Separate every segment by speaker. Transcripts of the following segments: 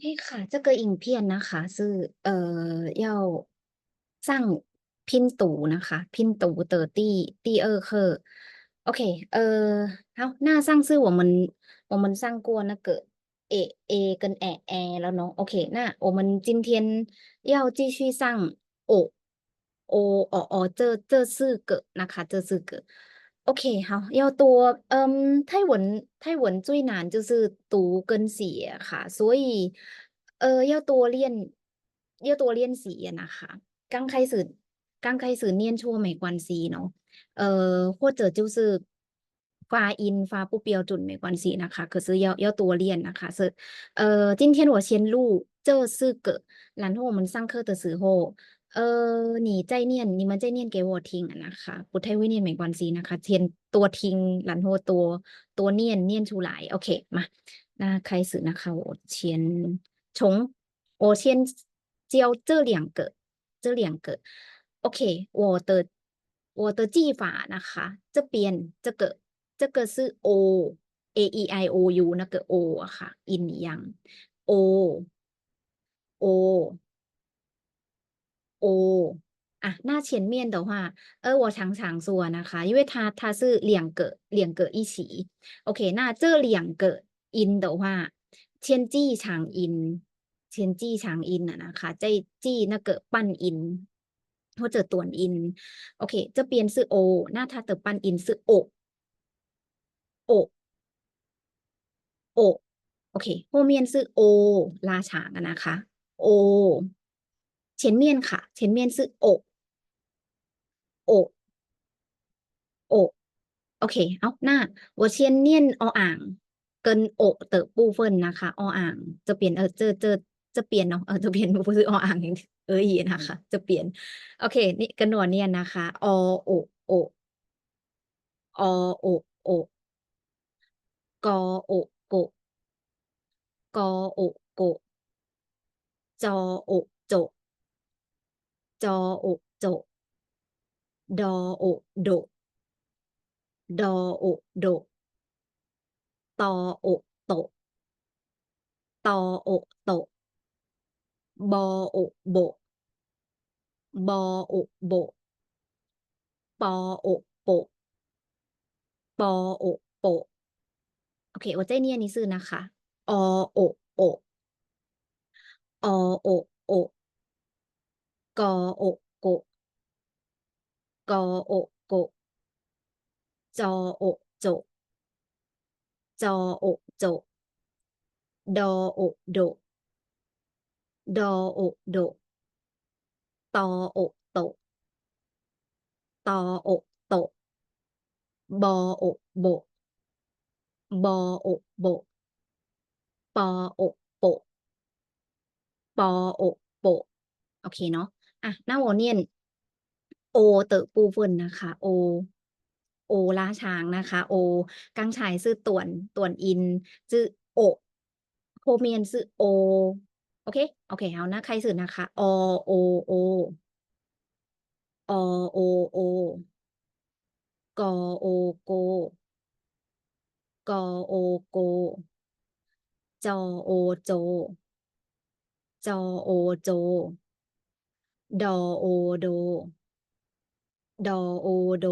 Speaker 1: OK ค่ะ，这个影片นะคะ是呃要上拼读นะคะ拼读的第第二课。OK，呃，好，那上次我们我们上过那个 A A 跟 A A แล้วเนาะ OK，那我们今天要继续上 O O O O 这这四个นะคะ这四个。 OK，好，要多，嗯，泰文泰文最难就是读跟写ค่ะ所以呃要多练要多练习นะคะ刚开始刚开始念错没关系เนาะ呃或者就是发音发不标准没关系นะคะ可是要要多练นะคะ是呃今天我先录这四个然后我们上课的时候 呃你再念你们再念给我听นะคะ不太会念没关系นะคะ先多听然后多多念念出来 OK มา那开始นะคะ我先从我先教这两个这两个 OK 我的我的记法นะคะ这边这个这个是 O A E I O U 那个 O อะค่ะ音一样 O O O 啊，那前面的话，呃，我常常说นะคะ因为它它是两个两个一起，OK，那这两个音的话，先记长音，先记长音了นะคะ再记那个半音或者短音，OK，这边是 O，那它的半音是 O O O OK 后面是 O 拉长的นะคะ O เฉียนเมียนค่ะ เฉียนเมียนซื้อโอโอโอโอเค เอาหน้า我เฉียนเนียนออ่างเกินโอเตอปูเฟินนะคะออ่าง จะเปลี่ยนเออเจอเจอจะเปลี่ยนเนาะเออจะเปลี่ยนปูซื้อออ่างอ่างเอออีนะคะ จะเปลี่ยน โอเค นี่กระหนวนเนี่ยนะคะอโอโออโอโอกโอโกกโอโกจโอโจ จอโอโจดอโอโด ดอโอโด ตอโอโต ตอโอโต บอโอโบบอโอโบ ปอโอโป ปอโอโป โอเคว่าเจเนี่ยนี้ซื้อนะคะ อโอโอ อโอโอ กอโอโกกอโอโกจอโอโจจอโอโจดอโอโดดอโอโดตอโอโตตอโอโตบอโอโบบอโอโบปอโอโปปอโอโปโอเคเนาะ อะหน้าโอเนียนโอเตอปูฟินนะคะโอโอลาช้างนะคะ โอ กังชายซื้อต่วนต่วนอินซื้อโอโฮเมียนซื้อโอ โอเค โอเค เอานะ ใครสื่อนะคะอโอโออโอโอกโอโกกโอโกจโอโจจโอโจ ดอโอโด ดอโอโด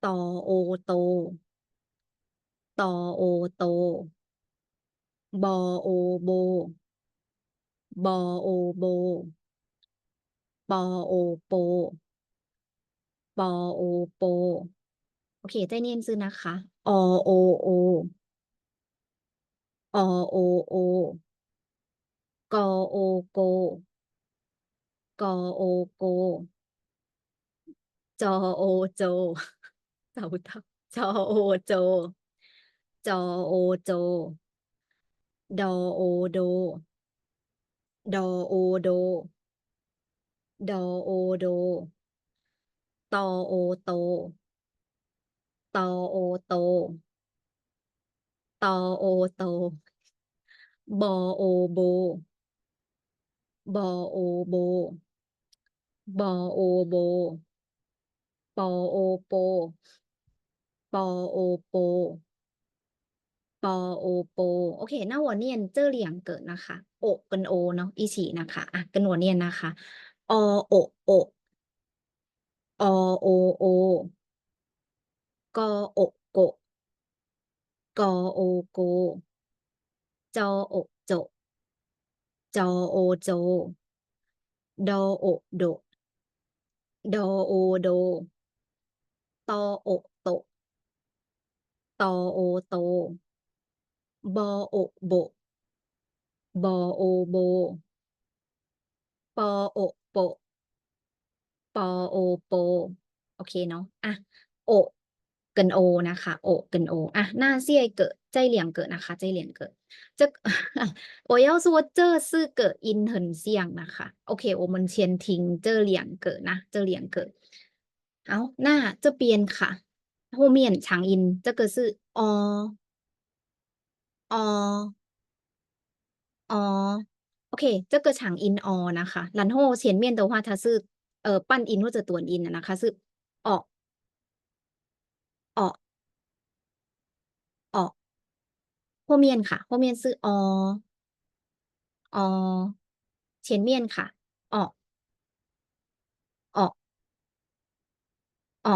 Speaker 1: ตอโอโต ตอโอโต บอโอโบ บอโอโบ ปอโอโป ปอโอโป โอเคใจเย็นซื้อนะคะ อโอโอ อโอโอกโอโก กอโอโก จอโอโจเต่าเต่าจอโอโจ จอโอโจ ดอโอโด ดอโอโด ดอโอโด ตอโอโต ตอโอโต ตอโอโต บอโอโบบอโอโบ บอโอโบ ปอโอโป ปอโอโปปปอโอโป โอเคหน้าหัวเนียนเจ้อเหลี่ยงเกิดนะคะ โอกันโอเนาะอีฉีนะคะอะกันหัวเนียนนะคะอโอโออโอโอกโอโกกโอโก จโอโจ จโอโจ ดโอโด โดโอโดตโอโตตโอโตบโอโบบโอโบปโอโปปโอโป โอเคเนาะ อะ โอกันโอนะคะ โอกันโอ อะ หน้าเซี่ยเกิด ใจเหลียงเกิดนะคะ ใจเหลียงเกิด这我要说这四个音很像นะคะ โอเค我们先听这两个นะ这两个好那这边ค่ะ后面长音这个是อออโอเค这个长音อนะคะ然后前面的话它是呃半音或者短音的นะคะ是ออ 后面ค่ะ后面是ออ前面ค่ะอออ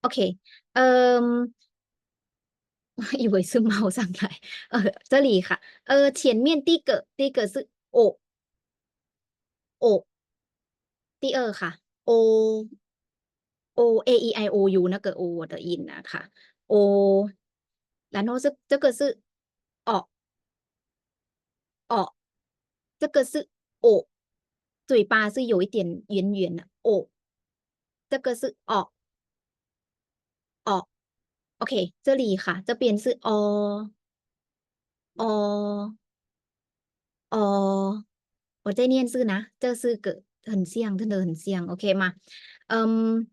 Speaker 1: โอเคเอ่อ以为是猫上来，呃，这里ค่ะ呃，前面第一个第一个是โอโอ第二ค่ะ โอ โอ a e i o u 那个 o 的音นะคะ โอ然后这这个是 ออ这个是โอ嘴巴是有一点圆圆的โอ这个是ออ，OK，这里ค่ะ这边是อออ我在念字นะ这四个很像真的很像 OK 吗嗯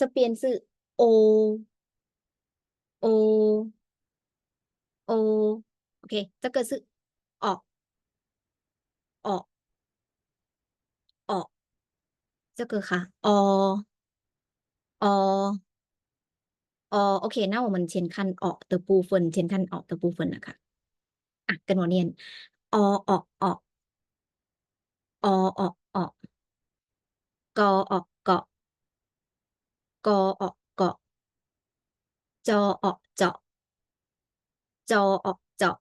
Speaker 1: จะเปลี่ยนสื่อโอ โอ โอ โอเค จะเกิดสื่อออก ออก ออก จะเกิดค่ะ ออ อออโอเคหน่ามันเชนคันออกเตอปูเฟินเชนคันออกเตอปูเฟินนะคะอะกันหัวเนียน ออออกออก ออออกออกกอออก กออเกาะจออเจาะ จออเจาะ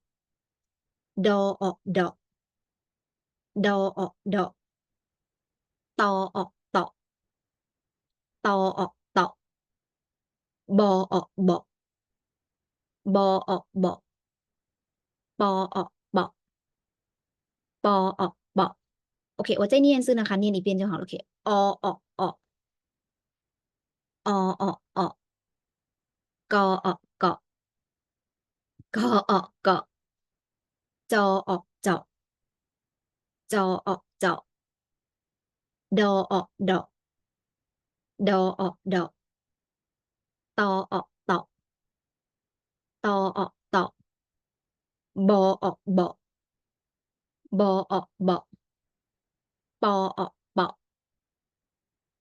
Speaker 1: ดออดอก ดออดอก ตออตอกตออตอกบออบอกบออบอกปออบอกปออบอกโอเคว่าใจเนียนซื้อนะคะเนียนอีเปียนจะหอโอเคออออก 哦哦哦，个哦个，个哦个，就哦就，就哦就，倒哦倒，倒哦倒，倒哦倒，倒哦倒，抱哦抱，抱哦抱，抱哦抱，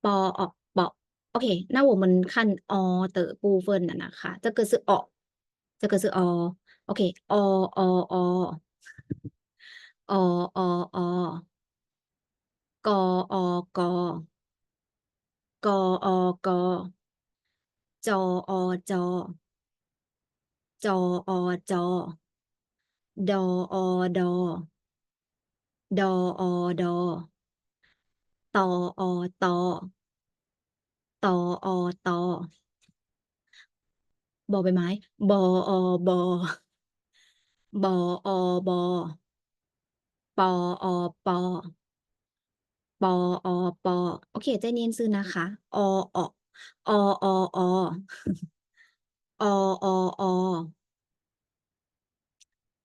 Speaker 1: 抱哦。OK，那我们看 all 的部分了นะคะ这个是 all，这个是 all，OK，all all all all all all，个 all 个个 all 个，做 all 做做 all 做，do all do do all do，do all do。 อดตอตอบอใบไม้บออบอบออบอปอปอปออปอโอเคใจเนียนซื้อนะคะออออออออออ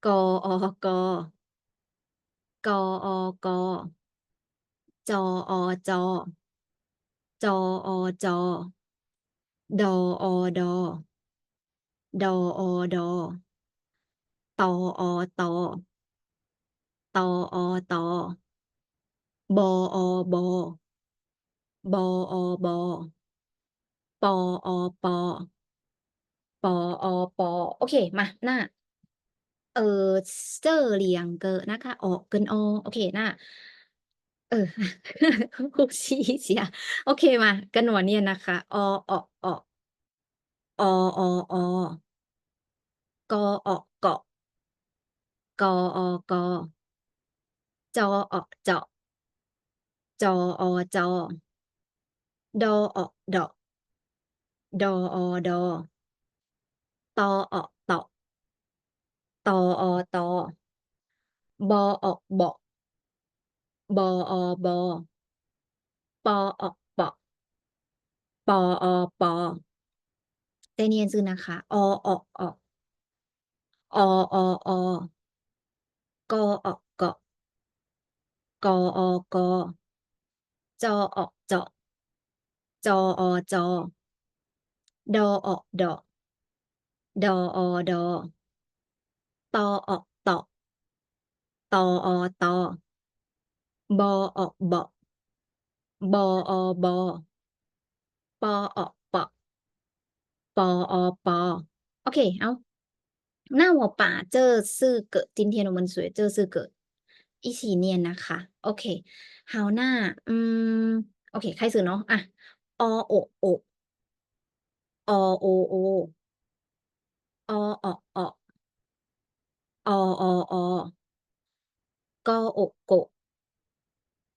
Speaker 1: กอกกอกจอจ จออจอ ดอดดอดตอตตอตบอบอบอบปออปอปออปอโอเค มา หน้า เออเจอเลียงเกอนะคะ ออกเกินอ โอเค หน้า เออ 呼吸一下โอเคมา กันหนวเนี่ยนะคะออออออออออกออเกาะกออกอจออเจาะจออจอดออดอดออดอตออตอตออตอบออบบอ บออบอปออปอปออปอเตเนียนซื้อนะคะอออออออออกออเกาะกออกอจออเจาะจออจอดออดอดออดอตออตอตออตอ บอออกเบาะบออบอปอออกปอปออปอโอเค เอา那我把这四个今天的าเ这四个一起念นะคะ โอเคหาวหน้า อืม โอเค ใครสื่อเนาะอะออโอโออโอโอออออออออกอโกโก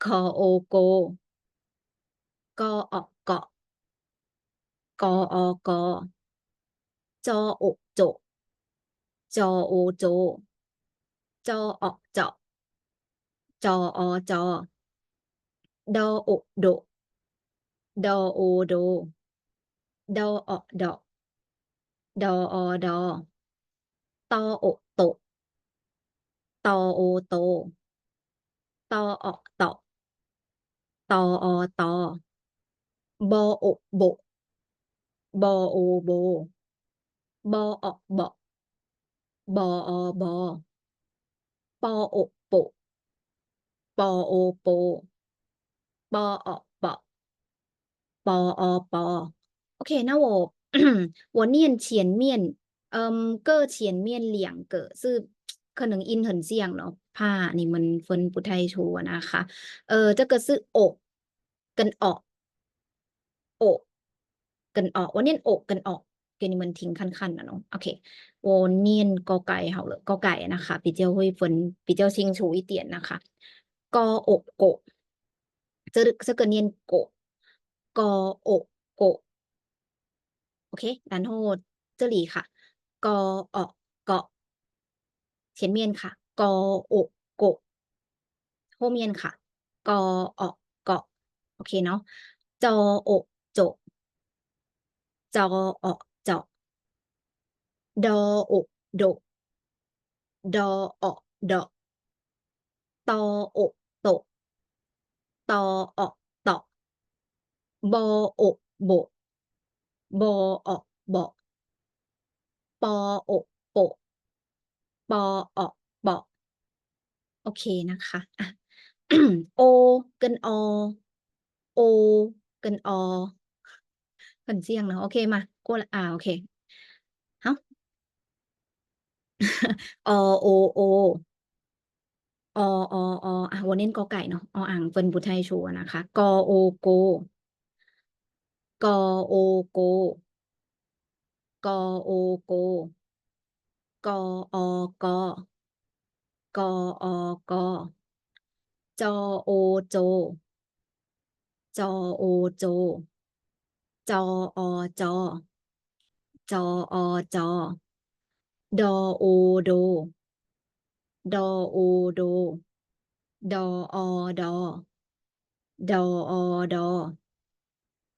Speaker 1: คอโอโก กออกเกาะกออกจอโอโจ จอโอโจจออกเจาะจออจอดอโอโด ดอโอโด ดออกดอดออดอตอโอโต ตอโอโต ตออกตอ ตออตอบอโอโบบอโอโบบออเบาะบออบอปอโอโปปอโอโปปออปอปออปอโอเค那我我念前面嗯个前面两个是可能音很像 ผ้านี่มันเฟินปุไทยชูนะคะ เออจะเกิดซื้ออกกันออกอกกันออกวันนี้อกกันออกเกนี่มันทิ้งขั้นๆนะเนาะโอเคโวนเนียนกอไก่เห่าเลยกอไก่นะคะปีเจ้าห้ยฝนปีเจ้าชิงชูอีเตียนนะคะกออกโกจะจะเกิดเนียนโกกออกโกโอเคดันโฮเจอรีค่ะกอออกเกาะเฉียนเมียนค่ะ กอโอโก后面ค่ะกออกเกาะโอเคเนาะจอโอโจจออเจาะดอโอโดดออดอตอโอโตตออตอบอโอโบบออเบปอโอโปะปออเบอก โอเคนะคะอะโอเกินอโอเกินอกันเจียงเนาะโอเคมากูอ่าโอเคเฮ้อโอโออโออะวันเน้นกอไก่เนาะออ่างเฟินบุไทยชัวนะคะ กอโอโก กอโอโก กอโอโก กออกอ กออกจอโอโจ จอโอโจจออจจออจดอโอโด ดอโอโดดออดดออด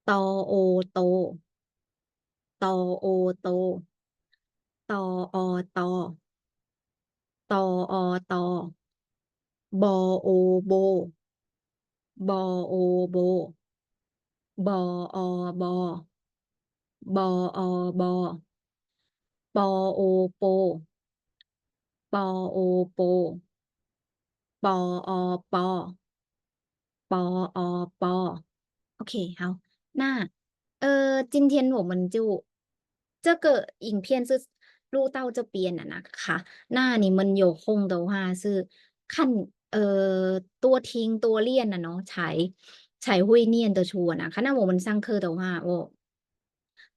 Speaker 1: ตอโอโต ตอโอโตตออต ตออตอบอโอโบบอโอโบบออบอบออบปอโอโปปอโอโปปออปอปออปอโอเคเฮาหน้าเออจินเทียนหนูมันจูจะเกิดอิงเพียนซื่อ ะคะ那你们有空的话是看呃多听多练的เนาะ才才会念得出นะคะ那我们上课的话我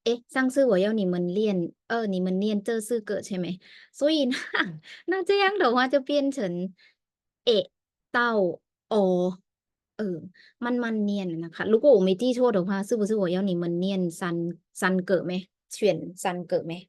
Speaker 1: 诶，上次我要你们练，呃，你们念这四个ใช่ไหม所以呢，那这样的话就变成เอะเต้าอเออ慢慢念นะคะ如果我没记错的话是不是我要你们念三三个ไหม选三个ไหม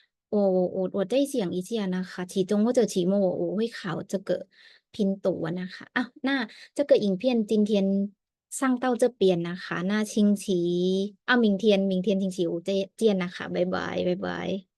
Speaker 1: 我我我再想一下นะคะ其中或者期末我我会考这个拼读นะคะอ้าว那这个影片今天上到这边นะคะ那星期啊明天明天星期五再见นะคะบ๊ายบายบ๊ายบาย